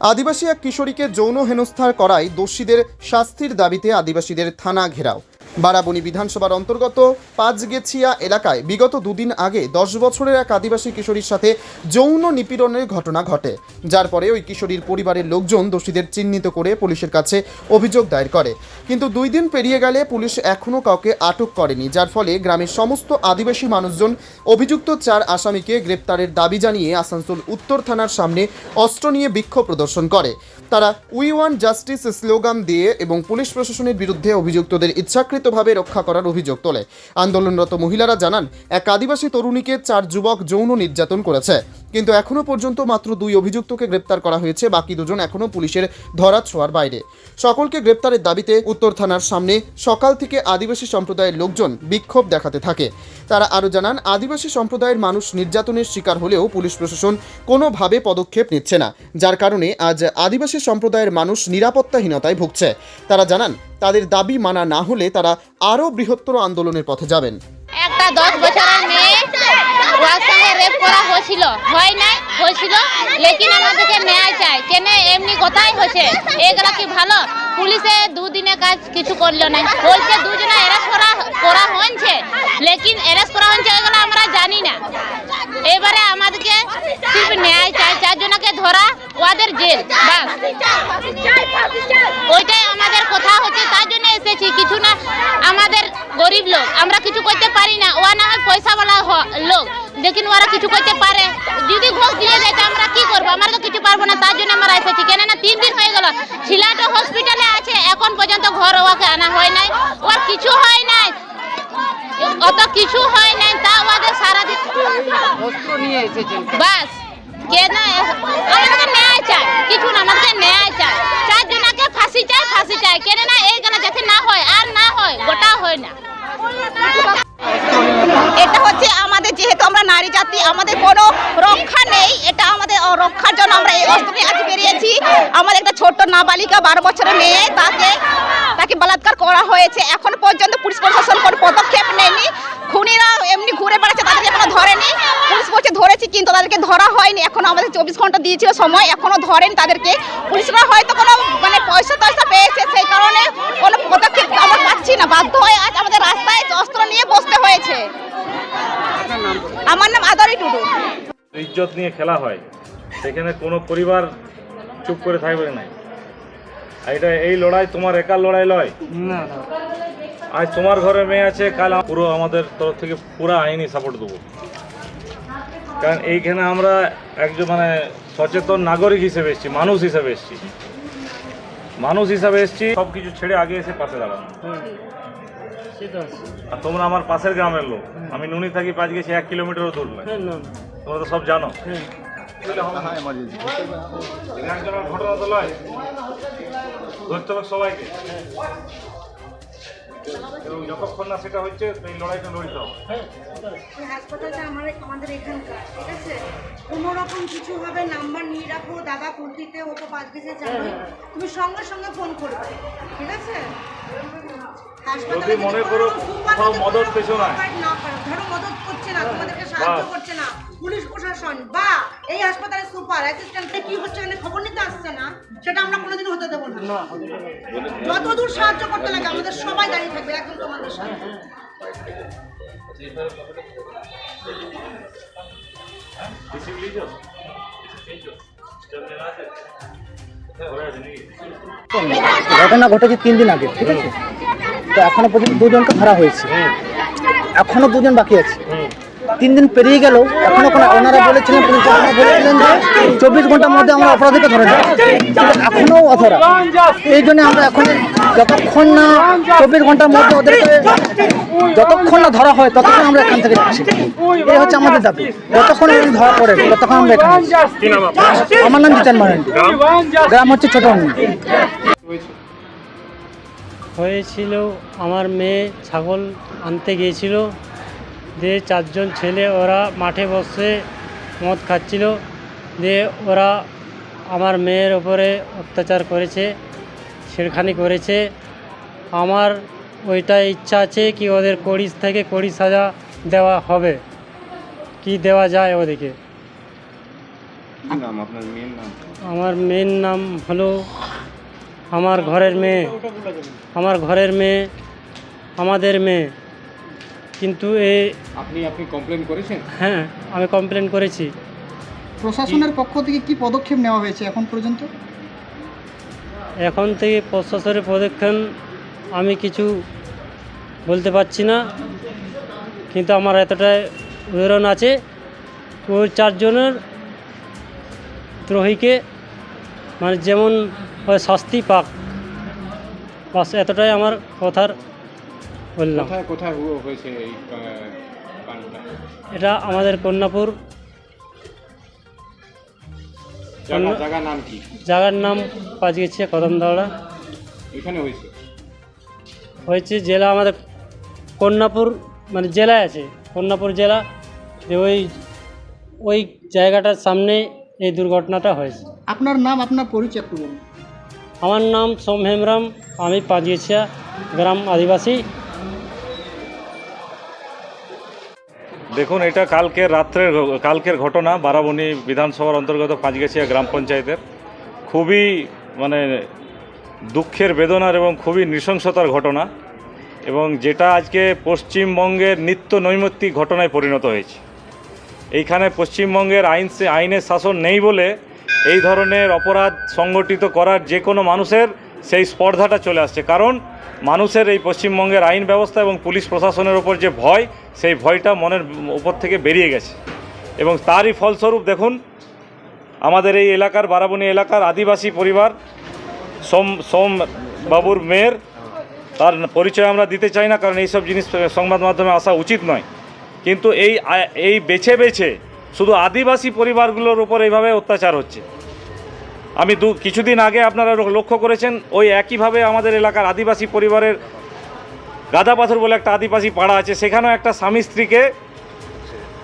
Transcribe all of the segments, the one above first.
আদিবাসী এক কিশোরীকে যৌন হেনস্থার করায় দোষীদের শাস্তির দাবিতে আদিবাসীদের থানা ঘেরাও। বারাবণী বিধানসভার অন্তর্গত পাঁচগেছিয়া এলাকায় বিগত দুদিন আগে দশ বছরের এক আদিবাসী কিশোরীর সাথে যৌন নিপীড়নের ঘটনা ঘটে, যার পরে ওই কিশোরীর পরিবারের লোকজন দোষীদের চিহ্নিত করে পুলিশের কাছে অভিযোগ দায়ের করে। কিন্তু দুই দিন পেরিয়ে গেলে পুলিশ এখনও কাউকে আটক করেনি, যার ফলে গ্রামের সমস্ত আদিবাসী মানুষজন অভিযুক্ত চার আসামিকে গ্রেপ্তারের দাবি জানিয়ে আসানসোল উত্তর থানার সামনে অস্ত্র নিয়ে বিক্ষোভ প্রদর্শন করে। তারা উই ওয়ান জাস্টিস স্লোগান দিয়ে এবং পুলিশ প্রশাসনের বিরুদ্ধে অভিযুক্তদের ইচ্ছাকৃতভাবে রক্ষা করার অভিযোগ তোলে। আন্দোলনরত মহিলারা জানান, এক আদিবাসী তরুণীকে চার যুবক যৌন নির্যাতন করেছে। কিন্তু এখনও পর্যন্ত মাত্র দুই অভিযুক্তকে গ্রেপ্তার করা হয়েছে, বাকি দুজন এখনও পুলিশের ধরা ছোঁয়ার বাইরে। সকলকে গ্রেপ্তারের দাবিতে উত্তর থানার সামনে সকাল থেকে আদিবাসী সম্প্রদায়ের লোকজন বিক্ষোভ দেখাতে থাকে। তারা আরও জানান, আদিবাসী সম্প্রদায়ের মানুষ নির্যাতনের শিকার হলেও পুলিশ প্রশাসন কোনোভাবে পদক্ষেপ নিচ্ছে না, যার কারণে আজ আদিবাসী সম্প্রদায়ের মানুষ নিরাপত্তাহীনতায় ভুগছে। তারা জানান তাদের দাবি মানা না হলে তারা আরও বৃহত্তর আন্দোলনের পথে যাবেন। একটা দশ বছরের মেয়ে রেপ করা হয়েছিল। হয় নাই, হয়েছিল। লেকিন আমাদেরকে ন্যায় চাই কেন এমনি কথাই হয়েছে? এগুলা কি ভালো? পুলিশে দুদিনে কাজ কিছু করল না। বলছে দুজনে অ্যারেস্ট করা করা হয়েছে। লেকিন অ্যারেস্ট করা হয়েছে এগুলো আমরা জানি না। এবারে আমাদেরকে ন্যায় চাই চারজনকে ধরা ওদের জেল বাস ওইটাই আমাদের কথা হচ্ছে তার জন্য এসেছি কিছু না আমাদের গরিব লোক আমরা কিছু করতে পারি না ওরা না হয় পয়সাওয়ালা হ- লেকিন ওরা কিছু করতে পারে যদি ঘোষ দিয়ে দেয় তো আমরা কি করব আমরা তো কিছু পারব না তার জন্য আমরা এসেছি কেননা তিন দিন হয়ে গেল ছিলাটা হসপিটালে আছে এখন পর্যন্ত ঘর ওকে আনা হয় নাই ওর কিছু হয় নাই অত কিছু হয় নাই তা ওদের সারাদিন নিয়ে এসেছেন বাস কেন আমাদেরকে ন্যায় চাই কিছু না আমাদেরকে ন্যায় চাই চারজনকে ফাঁসি চাই ফাঁসি চাই কেন না এই আমাদের একটা ছোট্ট নাবালিকা বারো বছরের মেয়ে তাকে তাকে বলাৎকার করা হয়েছে। এখন পর্যন্ত পুলিশ প্রশাসন কোনো পদক্ষেপ নেয়নি। খুনিরা এমনি ঘুরে বেড়াচ্ছে তাদেরকে এখনও ধরেনি। পুলিশ বলছে ধরেছি কিন্তু তাদেরকে ধরা হয়নি। এখন আমাদের চব্বিশ ঘণ্টা দিয়েছিল সময় এখনও ধরেনি তাদেরকে। পুলিশরা হয়তো কোনো মানে পয়সা টয়সা পেয়েছে সেই কারণে কোনো পদক্ষেপ আমরা পাচ্ছি না। বাধ্য হয়ে আজ আমাদের রাস্তায় অস্ত্র নিয়ে বসতে হয়েছে। আমার নাম আদরি টুডু। ইজ্জত নিয়ে খেলা হয়। সেখানে কোনো পরিবার চুপ করে থাকবে না। আর এটা এই লড়াই তোমার একার লড়াই লয়? না আজ তোমার ঘরে মেয়ে আছে কাল পুরো আমাদের তরফ থেকে পুরো আইনি সাপোর্ট দেবো। কারণ এইখানে আমরা একজন মানে সচেতন নাগরিক হিসেবে এসেছি মানুষ হিসেবে এসেছি। মানুষ হিসাবে এসেছি সব কিছু ছেড়ে আগে এসে পাশে দাঁড়ানো। আর তোমরা আমার পাশের গ্রামের লোক। আমি নুনি থাকি পাঁচ গেছি এক কিলোমিটারও দূর নয়। হ্যাঁ, তোমরা তো সব জানো। হ্যাঁ। ঘটনা তো লয় ধরতে হবে সবাইকে এবং যতক্ষণ না সেটা হচ্ছে এই লড়াইটা লড়িতে হবে হাসপাতালটা আমার আমাদের এখানকার ঠিক আছে? কোনো রকম কিছু হবে নাম্বার নিয়ে রাখো দাদা কুর্তিতে ও তো পাঁচ গেছে যাবে তুমি সঙ্গে সঙ্গে ফোন করবে ঠিক আছে? হাসপাতালে যদি মনে করো কোথাও মদত পেছো না। provide না ধরো মদত করছে না তোমাদেরকে সাহায্য করছে না পুলিশ প্রশাসন বা এই হাসপাতালের সুপার অ্যাসিস্ট্যান্টে কি হচ্ছে এখানে খবর নিতে আসছে না সেটা আমরা কোনোদিন হতে দেবো না। যতদূর সাহায্য করতে লাগে আমাদের সবাই দাঁড়িয়ে থাকবে একদম তোমাদের সাথে ঘটনা ঘটেছে তিন দিন আগে ঠিক আছে? তো এখনও পর্যন্ত দুজনকে ধরা হয়েছে। এখনও দুজন বাকি আছে। তিন দিন পেরিয়ে গেল। এখনও কোনো ওনারা বলেছিলেন পুলিশ বলেছিলেন যে চব্বিশ ঘণ্টার মধ্যে আমরা অপরাধীকে ধরে নেব। কিন্তু এখনও অধরা। এই জন্য আমরা এখন যতক্ষণ না চব্বিশ ঘণ্টার মধ্যে ওদেরকে যতক্ষণ না ধরা হয় ততক্ষণ আমরা এখান থেকে যাচ্ছি। এই হচ্ছে আমাদের দাবি। যতক্ষণ ধরা পড়ে ততক্ষণ আমরা এখানে আমার নাম জিতেন মারান্ডি গ্রাম হচ্ছে ছোট হয়েছিল আমার মেয়ে ছাগল আনতে গিয়েছিল। দিয়ে চারজন ছেলে ওরা মাঠে বসে মদ খাচ্ছিল দিয়ে ওরা আমার মেয়ের ওপরে অত্যাচার করেছে ছেড়খানি করেছে। আমার ওইটা ইচ্ছা আছে কি ওদের কড়ি থেকে কড়ি সাজা দেওয়া হবে। কি দেওয়া যায় ওদেরকে আমার মেয়ের নাম হলো আমার ঘরের মেয়ে। আমার ঘরের মেয়ে আমাদের মেয়ে। কিন্তু এ আপনি আপনি কমপ্লেন করেছেন? হ্যাঁ আমি কমপ্লেন করেছি। প্রশাসনের পক্ষ থেকে কি পদক্ষেপ নেওয়া হয়েছে এখন পর্যন্ত? এখন থেকে প্রশাসনের পদক্ষেপ আমি কিছু বলতে পারছি না কিন্তু আমার এতটাই উদাহরণ আছে। ওই চারজনের দ্রোহীকে মানে যেমন শাস্তি পাক। বাস এতটাই আমার কথার বললাম। কোথায় কোথায় হয়েছে এই কাণ্ডটা এটা আমাদের কন্যাপুর। জায়গা জায়গার নাম কি? জায়গার নাম পাঁচগেছে কদমদাওড়া এখানে হয়েছে? হয়েছে জেলা আমাদের কন্যাপুর মানে জেলায় আছে কন্যাপুর জেলা। যে ওই ওই জায়গাটার সামনে এই দুর্ঘটনাটা হয়েছে। আপনার নাম আপনার পরিচয় একটু বলুন আমার নাম সোম হেমরাম আমি পাঁচগেছিয়া গ্রাম আদিবাসী। দেখুন, এটা কালকের রাত্রের কালকের ঘটনা, বারাবণী বিধানসভার অন্তর্গত পাঁচগেছিয়া গ্রাম পঞ্চায়েতের। খুবই মানে দুঃখের বেদনার এবং খুবই নৃশংসতার ঘটনা এবং যেটা আজকে পশ্চিমবঙ্গের নিত্য নৈমিত্তিক ঘটনায় পরিণত হয়েছে। এইখানে পশ্চিমবঙ্গের আইন আইনের শাসন নেই বলে এই ধরনের অপরাধ সংগঠিত করার যে কোনো মানুষের সেই স্পর্ধাটা চলে আসছে। কারণ মানুষের এই পশ্চিমবঙ্গের আইন ব্যবস্থা এবং পুলিশ প্রশাসনের ওপর যে ভয়, সেই ভয়টা মনের উপর থেকে বেরিয়ে গেছে। এবং তারই ফলস্বরূপ দেখুন, আমাদের এই এলাকার, বারাবণী এলাকার আদিবাসী পরিবার, সোম সোম বাবুর মেয়ের, তার পরিচয় আমরা দিতে চাই না, কারণ এইসব জিনিস সংবাদ মাধ্যমে আসা উচিত নয়। কিন্তু এই এই বেছে বেছে শুধু আদিবাসী পরিবারগুলোর উপর এইভাবে অত্যাচার হচ্ছে। আমি দু কিছুদিন আগে আপনারা লক্ষ্য করেছেন, ওই একইভাবে আমাদের এলাকার আদিবাসী পরিবারের গাদা পাথর বলে একটা আদিবাসী পাড়া আছে, সেখানেও একটা স্বামী স্ত্রীকে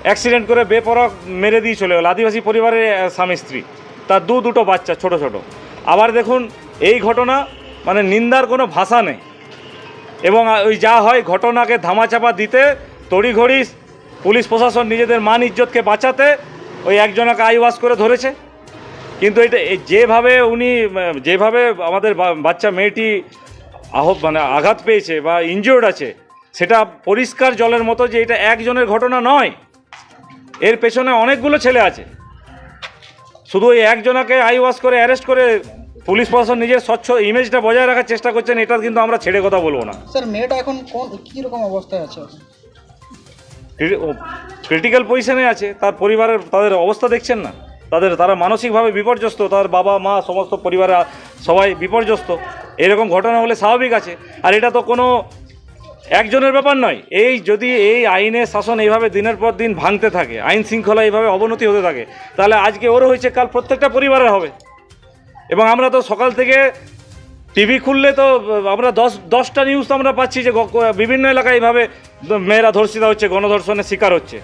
অ্যাক্সিডেন্ট করে বেপরক মেরে দিয়ে চলে গেল। আদিবাসী পরিবারের স্বামী স্ত্রী। তার দু দুটো বাচ্চা, ছোট ছোট। আবার দেখুন, এই ঘটনা মানে নিন্দার কোনো ভাষা নেই। এবং ওই যা হয় ঘটনাকে ধামাচাপা দিতে, তড়িঘড়ি পুলিশ প্রশাসন নিজেদের মান ইজ্জতকে বাঁচাতে, ওই একজনকে আইওয়াশ করে ধরেছে। কিন্তু এটা যেভাবে উনি যেভাবে আমাদের বাচ্চা মেয়েটি আহ মানে আঘাত পেয়েছে বা ইনজিওর্ড আছে সেটা পরিষ্কার জলের মতো যে এটা একজনের ঘটনা নয়। এর পেছনে অনেকগুলো ছেলে আছে। শুধু ওই একজনাকে আই ওয়াশ করে অ্যারেস্ট করে পুলিশ প্রশাসন নিজের স্বচ্ছ ইমেজটা বজায় রাখার চেষ্টা করছেন এটা কিন্তু আমরা ছেড়ে কথা বলব না। স্যার মেয়েটা এখন কোন কী রকম অবস্থায় আছে? ক্রিটিক্যাল পজিশনে আছে তার পরিবারের তাদের অবস্থা দেখছেন না? তাদের, তারা মানসিকভাবে বিপর্যস্ত, তার বাবা, মা, সমস্ত পরিবারে সবাই বিপর্যস্ত। এরকম ঘটনা হলে স্বাভাবিক আছে। আর এটা তো কোনো একজনের ব্যাপার নয়। এই যদি এই আইনের শাসন এইভাবে দিনের পর দিন ভাঙতে থাকে, আইন শৃঙ্খলা এইভাবে অবনতি হতে থাকে, তাহলে আজকে ওরও হয়েছে, কাল প্রত্যেকটা পরিবারের হবে। এবং আমরা তো সকাল থেকে টিভি খুললে তো, আমরা দশ, দশটা নিউজ তো আমরা পাচ্ছি যে বিভিন্ন এলাকায় এইভাবে মেয়েরা ধর্ষিতা হচ্ছে, গণধর্ষণের শিকার হচ্ছে।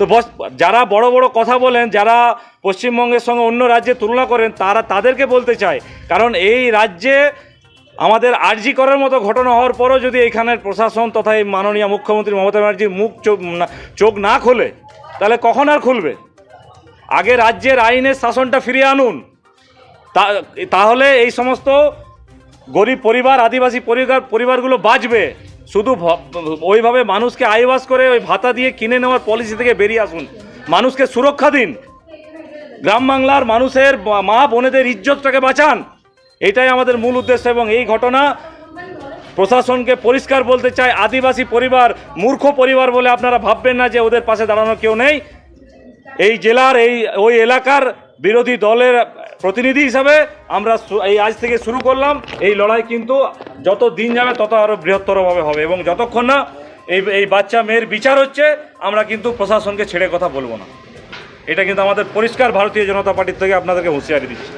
তো বস, যারা বড় বড় কথা বলেন, যারা পশ্চিমবঙ্গের সঙ্গে অন্য রাজ্যে তুলনা করেন, তারা তাদেরকে বলতে চায় কারণ এই রাজ্যে আমাদের আর্জি করার মতো ঘটনা হওয়ার পরও যদি এখানের প্রশাসন তথা এই মাননীয় মুখ্যমন্ত্রী মমতা ব্যানার্জির মুখ চোখ চোখ না খোলে, তাহলে কখন আর খুলবে? আগে রাজ্যের আইনের শাসনটা ফিরিয়ে আনুন। তা- তাহলে এই সমস্ত গরিব পরিবার, আদিবাসী পরিবার, পরিবারগুলো বাঁচবে। শুধু ওইভাবে মানুষকে আইবাস করে ওই ভাতা দিয়ে কিনে নেওয়ার পলিসি থেকে বেরিয়ে আসুন। মানুষকে সুরক্ষা দিন। গ্রাম বাংলার মানুষের মা বোনেদের ইজ্জতটাকে বাঁচান। এটাই আমাদের মূল উদ্দেশ্য এবং এই ঘটনা। প্রশাসনকে পরিষ্কার বলতে চাই, আদিবাসী পরিবার, মূর্খ পরিবার বলে আপনারা ভাববেন না যে ওদের পাশে দাঁড়ানো কেউ নেই। এই জেলার, এই ওই এলাকার বিরোধী দলের প্রতিনিধি হিসাবে আমরা এই আজ থেকে শুরু করলাম। এই লড়াই কিন্তু যত দিন যাবে, তত আরও বৃহত্তরভাবে হবে এবং যতক্ষণ না এই এই বাচ্চা মেয়ের বিচার হচ্ছে, আমরা কিন্তু প্রশাসনকে ছেড়ে কথা বলব না। এটা কিন্তু আমাদের পরিষ্কার ভারতীয় জনতা পার্টির থেকে আপনাদেরকে হুঁশিয়ারি দিচ্ছি।